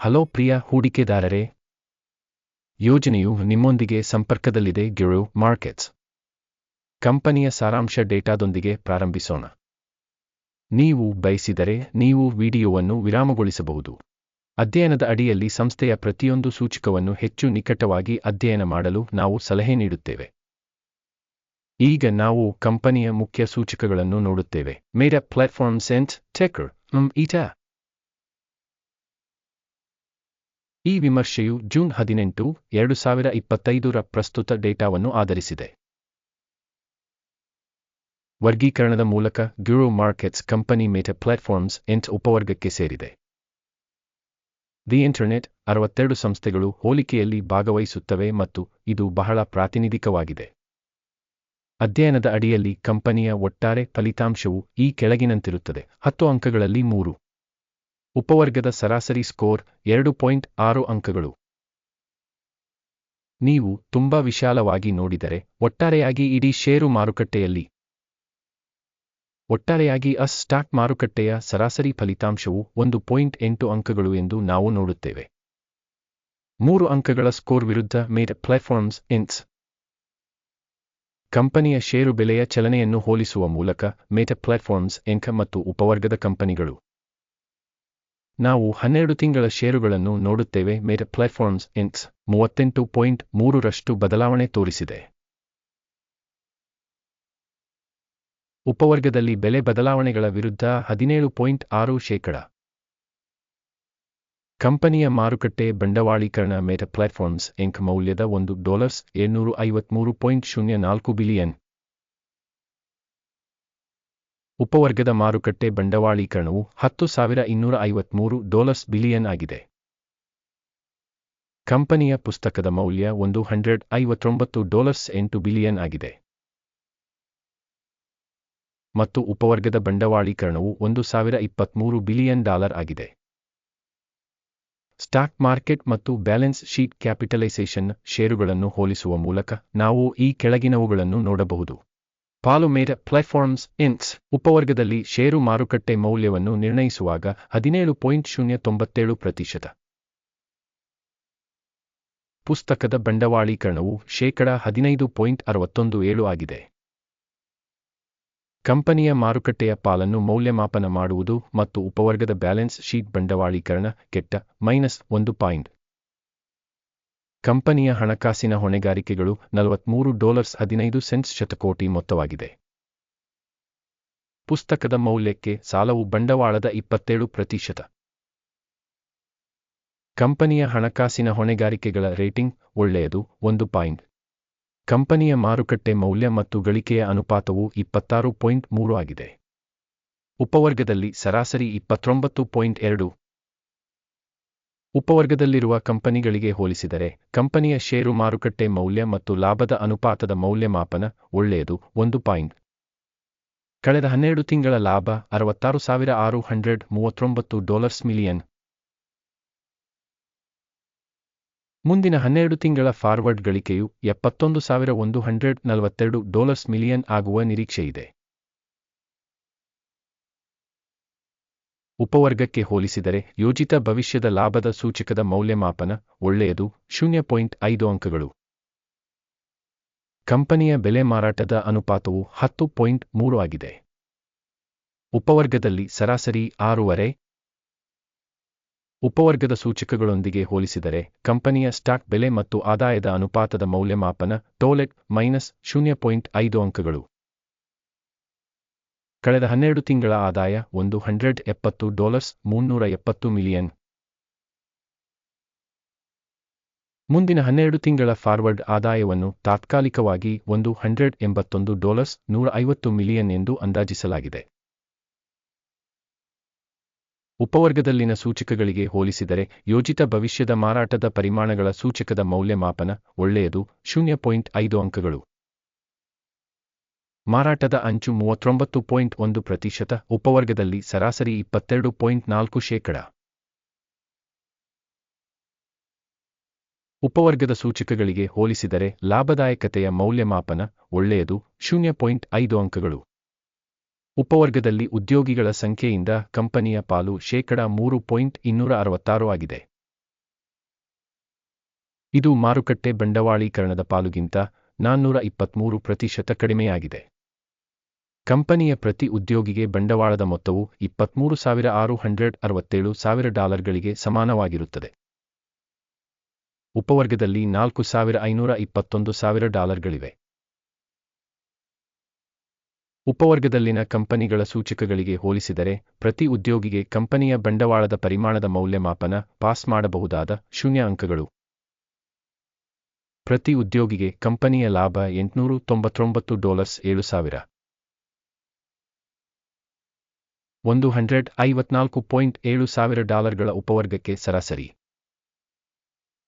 Hello ಪ್ರಿಯ ಹೂಡಿಕೆದಾರರೇ. ಯೋಜನೆಯು ನಿಮ್ಮೊಂದಿಗೆ ಸಂಪರ್ಕದಲ್ಲಿದೆ Gir markets. ಕಂಪನಿಯ ಸಾರಾಂಶ ಡೇಟಾದೊಂದಿಗೆ ಪ್ರಾರಂಭಿಸೋಣ. ನೀವು ಬಯಸಿದರೆ ನೀವು ವಿಡಿಯೋವನ್ನು ವಿರಾಮಗೊಳಿಸಬಹುದು. ಅಧ್ಯಯನದ ಅಡಿಯಲ್ಲಿ ಸಂಸ್ಥೆಯ ಪ್ರತಿಯೊಂದು ಸೂಚಕವನ್ನು ಹೆಚ್ಚು ನಿಕಟವಾಗಿ ಅಧ್ಯಯನ ಮಾಡಲು ನಾವು ಸಲಹೆ ನೀಡುತ್ತೇವೆ. ಈಗ ನಾವು ಕಂಪನಿಯ ಮುಖ್ಯ ಸೂಚಕಗಳನ್ನು ನೋಡುತ್ತೇವೆ. ಮೇಡ ಪ್ಲಾಟ್ಫಾರ್ಮ್ ಸೆಂಟ್ ಟೆಕರ್ ಈಟಾ. ಈ ವಿಮರ್ಶೆಯು ಜೂನ್ ಹದಿನೆಂಟು, ಎರಡು ಸಾವಿರ ಇಪ್ಪತ್ತೈದರ ಪ್ರಸ್ತುತ ಡೇಟಾವನ್ನು ಆಧರಿಸಿದೆ. ವರ್ಗೀಕರಣದ ಮೂಲಕ ಗ್ಯೂರೋ ಮಾರ್ಕೆಟ್ಸ್ ಕಂಪನಿ ಮೇಟ ಪ್ಲಾಟ್ಫಾರ್ಮ್ಸ್ ಎಂಟ್ ಉಪವರ್ಗಕ್ಕೆ ಸೇರಿದೆ. ದಿ ಇಂಟರ್ನೆಟ್ ಅರವತ್ತೆರಡು ಸಂಸ್ಥೆಗಳು ಹೋಲಿಕೆಯಲ್ಲಿ ಭಾಗವಹಿಸುತ್ತವೆ ಮತ್ತು ಇದು ಬಹಳ ಪ್ರಾತಿನಿಧಿಕವಾಗಿದೆ. ಅಧ್ಯಯನದ ಅಡಿಯಲ್ಲಿ ಕಂಪನಿಯ ಒಟ್ಟಾರೆ ಫಲಿತಾಂಶವು ಈ ಕೆಳಗಿನಂತಿರುತ್ತದೆ. ಹತ್ತು ಅಂಕಗಳಲ್ಲಿ ಮೂರು. ಉಪವರ್ಗದ ಸರಾಸರಿ ಸ್ಕೋರ್ ಎರಡು ಪಾಯಿಂಟ್ ಆರು ಅಂಕಗಳು. ನೀವು ತುಂಬಾ ವಿಶಾಲವಾಗಿ ನೋಡಿದರೆ ಒಟ್ಟಾರೆಯಾಗಿ ಇಡೀ ಷೇರು ಮಾರುಕಟ್ಟೆಯಲ್ಲಿ. ಒಟ್ಟಾರೆಯಾಗಿ ಅಸ್ ಸ್ಟಾಕ್ ಮಾರುಕಟ್ಟೆಯ ಸರಾಸರಿ ಫಲಿತಾಂಶವು ಒಂದು ಪಾಯಿಂಟ್ ಎಂಟು ಅಂಕಗಳು ಎಂದು ನಾವು ನೋಡುತ್ತೇವೆ. ಮೂರು ಅಂಕಗಳ ಸ್ಕೋರ್ ವಿರುದ್ಧ ಮೇಡ್ ಪ್ಲಾಟ್ಫಾರ್ಮ್ಸ್ ಇನ್ಸ್ ಕಂಪನಿಯ ಷೇರು ಬೆಲೆಯ ಚಲನೆಯನ್ನು ಹೋಲಿಸುವ ಮೂಲಕ ಮೇಟ ಪ್ಲಾಟ್ಫಾರ್ಮ್ಸ್, ಎಂಕ ಮತ್ತು ಉಪವರ್ಗದ ಕಂಪನಿಗಳು. ನಾವು ಹನ್ನೆರಡು ತಿಂಗಳ ಷೇರುಗಳನ್ನು ನೋಡುತ್ತೇವೆ. ಮೇಟ ಪ್ಲಾಟ್ಫಾರ್ಮ್ಸ್ ಇನ್ಸ್ ಮೂವತ್ತೆಂಟು ಪಾಯಿಂಟ್ ಮೂರರಷ್ಟು ಬದಲಾವಣೆ ತೋರಿಸಿದೆ. ಉಪವರ್ಗದಲ್ಲಿ ಬೆಲೆ ಬದಲಾವಣೆಗಳ ವಿರುದ್ಧ ಹದಿನೇಳು ಪಾಯಿಂಟ್ ಆರು ಶೇಕಡ. ಕಂಪನಿಯ ಮಾರುಕಟ್ಟೆ ಬಂಡವಾಳೀಕರಣ ಮೇಟ ಪ್ಲಾಟ್ಫಾರ್ಮ್ಸ್ ಇಂಕ್ ಮೌಲ್ಯದ ಒಂದು ಡಾಲರ್ಸ್ ಏಳ್ನೂರು ಐವತ್ಮೂರು ಪಾಯಿಂಟ್ ಶೂನ್ಯ ನಾಲ್ಕು ಬಿಲಿಯನ್. ಉಪವರ್ಗದ ಮಾರುಕಟ್ಟೆ ಬಂಡವಾಳೀಕರಣವು ಹತ್ತು ಸಾವಿರ ಇನ್ನೂರ ಐವತ್ಮೂರು ಡಾಲರ್ಸ್ ಬಿಲಿಯನ್ ಆಗಿದೆ. ಕಂಪನಿಯ ಪುಸ್ತಕದ ಮೌಲ್ಯ ಒಂದು ಹಂಡ್ರೆಡ್ ಐವತ್ತೊಂಬತ್ತು ಡಾಲರ್ಸ್ ಎಂಟು ಬಿಲಿಯನ್ ಆಗಿದೆ. ಮತ್ತು ಉಪವರ್ಗದ ಬಂಡವಾಳೀಕರಣವು ಒಂದು ಸಾವಿರ ಇಪ್ಪತ್ಮೂರು ಬಿಲಿಯನ್ ಡಾಲರ್ ಆಗಿದೆ. ಸ್ಟಾಕ್ ಮಾರ್ಕೆಟ್ ಮತ್ತು ಬ್ಯಾಲೆನ್ಸ್ ಶೀಟ್ ಕ್ಯಾಪಿಟಲೈಸೇಷನ್ ಷೇರುಗಳನ್ನು ಹೋಲಿಸುವ ಮೂಲಕ ನಾವು ಈ ಕೆಳಗಿನವುಗಳನ್ನು ನೋಡಬಹುದು. ಪಾಲುಮೇರ ಪ್ಲಾಟ್ಫಾರ್ಮ್ಸ್ ಇನ್ಸ್ ಉಪವರ್ಗದಲ್ಲಿ ಷೇರು ಮಾರುಕಟ್ಟೆ ಮೌಲ್ಯವನ್ನು ನಿರ್ಣಯಿಸುವಾಗ ಹದಿನೇಳು ಪಾಯಿಂಟ್ ಶೂನ್ಯ ತೊಂಬತ್ತೇಳು ಪ್ರತಿಶತ. ಪುಸ್ತಕದ ಬಂಡವಾಳೀಕರಣವು ಶೇಕಡ ಹದಿನೈದು ಪಾಯಿಂಟ್ ಅರವತ್ತೊಂದು ಏಳು ಆಗಿದೆ. ಕಂಪನಿಯ ಮಾರುಕಟ್ಟೆಯ ಪಾಲನ್ನು ಮೌಲ್ಯಮಾಪನ ಮಾಡುವುದು ಮತ್ತು ಉಪವರ್ಗದ ಬ್ಯಾಲೆನ್ಸ್ ಶೀಟ್ ಬಂಡವಾಳೀಕರಣ ಕೆಟ್ಟ ಮೈನಸ್ ಒಂದು ಪಾಯಿಂಟ್ ಕಂಪನಿಯ ಹಣಕಾಸಿನ ಹೊಣೆಗಾರಿಕೆಗಳು ನಲವತ್ಮೂರು ಡಾಲರ್ಸ್ ಹದಿನೈದು ಸೆಂಟ್ಸ್ ಶತಕೋಟಿ ಮೊತ್ತವಾಗಿದೆ. ಪುಸ್ತಕದ ಮೌಲ್ಯಕ್ಕೆ ಸಾಲವು ಬಂಡವಾಳದ ಇಪ್ಪತ್ತೇಳು ಪ್ರತಿಶತ. ಕಂಪನಿಯ ಹಣಕಾಸಿನ ಹೊಣೆಗಾರಿಕೆಗಳ ರೇಟಿಂಗ್ ಒಳ್ಳೆಯದು ಒಂದು ಪಾಯಿಂಟ್. ಕಂಪನಿಯ ಮಾರುಕಟ್ಟೆ ಮೌಲ್ಯ ಮತ್ತು ಗಳಿಕೆಯ ಅನುಪಾತವು ಇಪ್ಪತ್ತಾರು ಪಾಯಿಂಟ್ ಮೂರು ಆಗಿದೆ. ಉಪವರ್ಗದಲ್ಲಿ ಸರಾಸರಿ ಇಪ್ಪತ್ತೊಂಬತ್ತು ಪಾಯಿಂಟ್ ಎರಡು ಉಪವರ್ಗದಲ್ಲಿರುವ ಕಂಪನಿಗಳಿಗೆ ಹೋಲಿಸಿದರೆ, ಕಂಪನಿಯ ಷೇರು ಮಾರುಕಟ್ಟೆ ಮೌಲ್ಯ ಮತ್ತು ಲಾಭದ ಅನುಪಾತದ ಮೌಲ್ಯಮಾಪನ ಒಳ್ಳೆಯದು. ಒಂದು ಪಾಯಿಂಟ್. ಕಳೆದ ಹನ್ನೆರಡು ತಿಂಗಳ ಲಾಭ ಅರವತ್ತಾರು ಸಾವಿರ ಆರು ಹಂಡ್ರೆಡ್ ಮೂವತ್ತೊಂಬತ್ತು ಡಾಲರ್ಸ್ ಮಿಲಿಯನ್. ಮುಂದಿನ ಹನ್ನೆರಡು ತಿಂಗಳ ಫಾರ್ವರ್ಡ್ ಗಳಿಕೆಯು ಎಪ್ಪತ್ತೊಂದು ಸಾವಿರ ಒಂದು ಹಂಡ್ರೆಡ್ ನಲವತ್ತೆರಡು ಡಾಲರ್ಸ್ ಮಿಲಿಯನ್ ಆಗುವ ನಿರೀಕ್ಷೆಯಿದೆ. ಉಪವರ್ಗಕ್ಕೆ ಹೋಲಿಸಿದರೆ ಯೋಜಿತ ಭವಿಷ್ಯದ ಲಾಭದ ಸೂಚಕದ ಮೌಲ್ಯಮಾಪನ ಒಳ್ಳೆಯದು, ಶೂನ್ಯ ಪಾಯಿಂಟ್ ಐದು ಅಂಕಗಳು. ಕಂಪನಿಯ ಬೆಲೆ ಮಾರಾಟದ ಅನುಪಾತವು ಹತ್ತು ಪಾಯಿಂಟ್ ಮೂರು ಆಗಿದೆ. ಉಪವರ್ಗದಲ್ಲಿ ಸರಾಸರಿ ಆರೂವರೆ. ಉಪವರ್ಗದ ಸೂಚಕಗಳೊಂದಿಗೆ ಹೋಲಿಸಿದರೆ ಕಂಪನಿಯ ಸ್ಟಾಕ್ ಬೆಲೆ ಮತ್ತು ಆದಾಯದ ಅನುಪಾತದ ಮೌಲ್ಯಮಾಪನ ಟೋಲೆಟ್ ಮೈನಸ್ ಶೂನ್ಯ ಪಾಯಿಂಟ್ ಐದು ಅಂಕಗಳು. ಕಳೆದ ಹನ್ನೆರಡು ತಿಂಗಳ ಆದಾಯ ಒಂದು ಹಂಡ್ರೆಡ್ ಎಪ್ಪತ್ತು ಡಾಲರ್ಸ್ ಮುನ್ನೂರ ಎಪ್ಪತ್ತು ಮಿಲಿಯನ್. ಮುಂದಿನ ಹನ್ನೆರಡು ತಿಂಗಳ ಫಾರ್ವರ್ಡ್ ಆದಾಯವನ್ನು ತಾತ್ಕಾಲಿಕವಾಗಿ ಒಂದು ಹಂಡ್ರೆಡ್ ಎಂಬತ್ತೊಂದು ಡಾಲರ್ಸ್ ನೂರ ಐವತ್ತು ಮಿಲಿಯನ್ ಎಂದು ಅಂದಾಜಿಸಲಾಗಿದೆ. ಉಪವರ್ಗದಲ್ಲಿನ ಸೂಚಕಗಳಿಗೆ ಹೋಲಿಸಿದರೆ ಯೋಜಿತ ಭವಿಷ್ಯದ ಮಾರಾಟದ ಪರಿಮಾಣಗಳ ಸೂಚಕದ ಮೌಲ್ಯಮಾಪನ ಒಳ್ಳೆಯದು, ಶೂನ್ಯ ಪಾಯಿಂಟ್ ಐದು ಅಂಕಗಳು. ಮಾರಾಟದ ಅಂಚು ಮೂವತ್ತೊಂಬತ್ತು ಪಾಯಿಂಟ್ ಒಂದು ಪ್ರತಿಶತ, ಉಪವರ್ಗದಲ್ಲಿ ಸರಾಸರಿ ಇಪ್ಪತ್ತೆರಡು ಪಾಯಿಂಟ್ ನಾಲ್ಕು ಶೇಕಡ. ಉಪವರ್ಗದ ಸೂಚಕಗಳಿಗೆ ಹೋಲಿಸಿದರೆ ಲಾಭದಾಯಕತೆಯ ಮೌಲ್ಯಮಾಪನ ಒಳ್ಳೆಯದು, ಶೂನ್ಯ ಪಾಯಿಂಟ್ ಐದು ಅಂಕಗಳು. ಉಪವರ್ಗದಲ್ಲಿ ಉದ್ಯೋಗಿಗಳ ಸಂಖ್ಯೆಯಿಂದ ಕಂಪನಿಯ ಪಾಲು ಶೇಕಡ ಮೂರು ಪಾಯಿಂಟ್ ಇನ್ನೂರ ಅರವತ್ತಾರು ಆಗಿದೆ. ಇದು ಮಾರುಕಟ್ಟೆ ಬಂಡವಾಳೀಕರಣದ ಪಾಲುಗಿಂತ ನಾನ್ನೂರ ಇಪ್ಪತ್ಮೂರು ಪ್ರತಿಶತ ಕಡಿಮೆಯಾಗಿದೆ. ಕಂಪನಿಯ ಪ್ರತಿ ಉದ್ಯೋಗಿಗೆ ಬಂಡವಾಳದ ಮೊತ್ತವು ಇಪ್ಪತ್ಮೂರು ಸಾವಿರ ಆರು ಹಂಡ್ರೆಡ್ ಅರವತ್ತೇಳು ಸಾವಿರ ಡಾಲರ್ಗಳಿಗೆ ಸಮಾನವಾಗಿರುತ್ತದೆ. ಉಪವರ್ಗದಲ್ಲಿ ನಾಲ್ಕು ಸಾವಿರ ಐನೂರ ಇಪ್ಪತ್ತೊಂದು ಸಾವಿರ ಡಾಲರ್ಗಳಿವೆ. ಉಪವರ್ಗದಲ್ಲಿನ ಕಂಪನಿಗಳ ಸೂಚಕಗಳಿಗೆ ಹೋಲಿಸಿದರೆ ಪ್ರತಿ ಉದ್ಯೋಗಿಗೆ ಕಂಪನಿಯ ಬಂಡವಾಳದ ಪರಿಮಾಣದ ಮೌಲ್ಯಮಾಪನ ಪಾಸ್ ಮಾಡಬಹುದಾದ ಶೂನ್ಯ ಅಂಕಗಳು. ಪ್ರತಿ ಉದ್ಯೋಗಿಗೆ ಕಂಪನಿಯ ಲಾಭ ಎಂಟುನೂರು ತೊಂಬತ್ತೊಂಬತ್ತು ಡಾಲರ್ಸ್ ಏಳು ಸಾವಿರ. ಒಂದು ಹಂಡ್ರೆಡ್ ಐವತ್ನಾಲ್ಕು ಪಾಯಿಂಟ್ ಏಳು ಸಾವಿರ ಡಾಲರ್ಗಳ ಉಪವರ್ಗಕ್ಕೆ ಸರಾಸರಿ.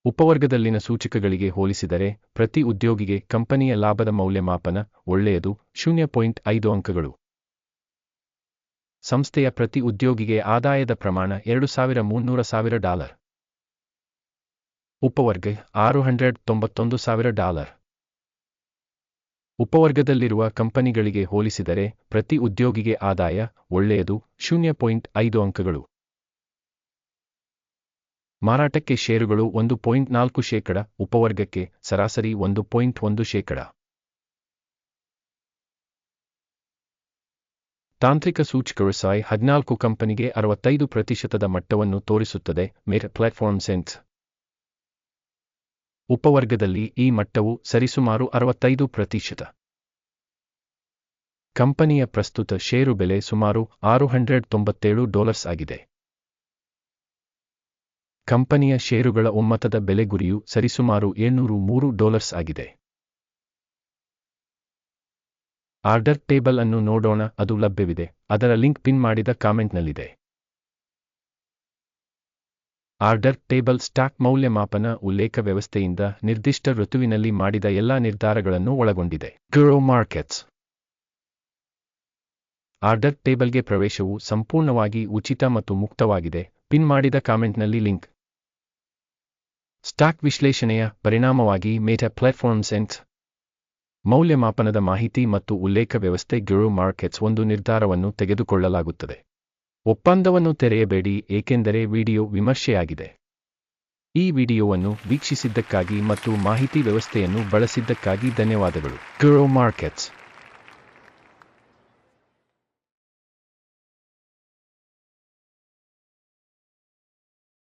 ಉಪವರ್ಗದಲ್ಲಿನ ಸೂಚಕಗಳಿಗೆ ಹೋಲಿಸಿದರೆ, ಪ್ರತಿ ಉದ್ಯೋಗಿಗೆ ಕಂಪನಿಯ ಲಾಭದ ಮೌಲ್ಯಮಾಪನ ಒಳ್ಳೆಯದು, ಶೂನ್ಯ ಪಾಯಿಂಟ್ ಐದು ಅಂಕಗಳು. ಸಂಸ್ಥೆಯ ಪ್ರತಿ ಉದ್ಯೋಗಿಗೆ ಆದಾಯದ ಪ್ರಮಾಣ ಎರಡು ಸಾವಿರ ಮುನ್ನೂರ ಸಾವಿರ ಡಾಲರ್. ಉಪವರ್ಗ ಆರು ಹಂಡ್ರೆಡ್ ತೊಂಬತ್ತೊಂದು ಸಾವಿರ ಡಾಲರ್. ಉಪವರ್ಗದಲ್ಲಿರುವ ಕಂಪನಿಗಳಿಗೆ ಹೋಲಿಸಿದರೆ ಪ್ರತಿ ಉದ್ಯೋಗಿಗೆ ಆದಾಯ ಒಳ್ಳೆಯದು, ಶೂನ್ಯ ಪಾಯಿಂಟ್ ಐದು ಅಂಕಗಳು. ಮಾರಾಟಕ್ಕೆ ಶೇರುಗಳು ಒಂದು ಪಾಯಿಂಟ್ ನಾಲ್ಕು ಶೇಕಡ, ಉಪವರ್ಗಕ್ಕೆ ಸರಾಸರಿ ಒಂದು ಪಾಯಿಂಟ್ ಒಂದು ಶೇಕಡ. ತಾಂತ್ರಿಕ ಸೂಚಕಗಳು ಸಾಯ್ ಹದಿನಾಲ್ಕು ಕಂಪನಿಗೆ ಅರವತ್ತೈದು ಪ್ರತಿಶತದ ಮಟ್ಟವನ್ನು ತೋರಿಸುತ್ತದೆ, ಮೇರ್ ಪ್ಲಾಟ್ಫಾರ್ಮ್ ಸೆನ್ಸ್ ಉಪವರ್ಗದಲ್ಲಿ ಈ ಮಟ್ಟವು ಸರಿಸುಮಾರು ಅರವತ್ತೈದು ಪ್ರತಿಶತ. ಕಂಪನಿಯ ಪ್ರಸ್ತುತ ಷೇರು ಬೆಲೆ ಸುಮಾರು ಆರು ಹಂಡ್ರೆಡ್ ತೊಂಬತ್ತೇಳು ಡಾಲರ್ಸ್ ಆಗಿದೆ. ಕಂಪನಿಯ ಷೇರುಗಳ ಒಮ್ಮತದ ಬೆಲೆ ಗುರಿಯು ಸರಿಸುಮಾರು ಏಳ್ನೂರು ಮೂರು ಡಾಲರ್ಸ್ ಆಗಿದೆ. ಆರ್ಡರ್ ಟೇಬಲ್ ಅನ್ನು ನೋಡೋಣ, ಅದು ಲಭ್ಯವಿದೆ, ಅದರ ಲಿಂಕ್ ಪಿನ್ ಮಾಡಿದ ಕಾಮೆಂಟ್ನಲ್ಲಿದೆ. ಆರ್ಡರ್ ಟೇಬಲ್ ಸ್ಟಾಕ್ ಮೌಲ್ಯಮಾಪನ ಉಲ್ಲೇಖ ವ್ಯವಸ್ಥೆಯಿಂದ ನಿರ್ದಿಷ್ಟ ಋತುವಿನಲ್ಲಿ ಮಾಡಿದ ಎಲ್ಲಾ ನಿರ್ಧಾರಗಳನ್ನು ಒಳಗೊಂಡಿದೆ. ಗ್ರೋ ಮಾರ್ಕೆಟ್ಸ್ ಆರ್ಡರ್ ಟೇಬಲ್ಗೆ ಪ್ರವೇಶವು ಸಂಪೂರ್ಣವಾಗಿ ಉಚಿತ ಮತ್ತು ಮುಕ್ತವಾಗಿದೆ. ಪಿನ್ ಮಾಡಿದ ಕಾಮೆಂಟ್ನಲ್ಲಿ ಲಿಂಕ್. ಸ್ಟಾಕ್ ವಿಶ್ಲೇಷಣೆಯ ಪರಿಣಾಮವಾಗಿ ಮೇಟಾ ಪ್ಲಾಟ್ಫಾರ್ಮ್ ಸೆನ್ಸ್ ಮೌಲ್ಯಮಾಪನದ ಮಾಹಿತಿ ಮತ್ತು ಉಲ್ಲೇಖ ವ್ಯವಸ್ಥೆ ಗ್ರೋ ಮಾರ್ಕೆಟ್ಸ್ ಒಂದು ನಿರ್ಧಾರವನ್ನು ತೆಗೆದುಕೊಳ್ಳಲಾಗುತ್ತದೆ. ಒಪ್ಪಂದವನ್ನು ತೆರೆಯಬೇಡಿ, ಏಕೆಂದರೆ ವಿಡಿಯೋ ವಿಮರ್ಶೆಯಾಗಿದೆ. ಈ ವಿಡಿಯೋವನ್ನು ವೀಕ್ಷಿಸಿದ್ದಕ್ಕಾಗಿ ಮತ್ತು ಮಾಹಿತಿ ವ್ಯವಸ್ಥೆಯನ್ನು ಬಳಸಿದ್ದಕ್ಕಾಗಿ ಧನ್ಯವಾದಗಳು. Grow markets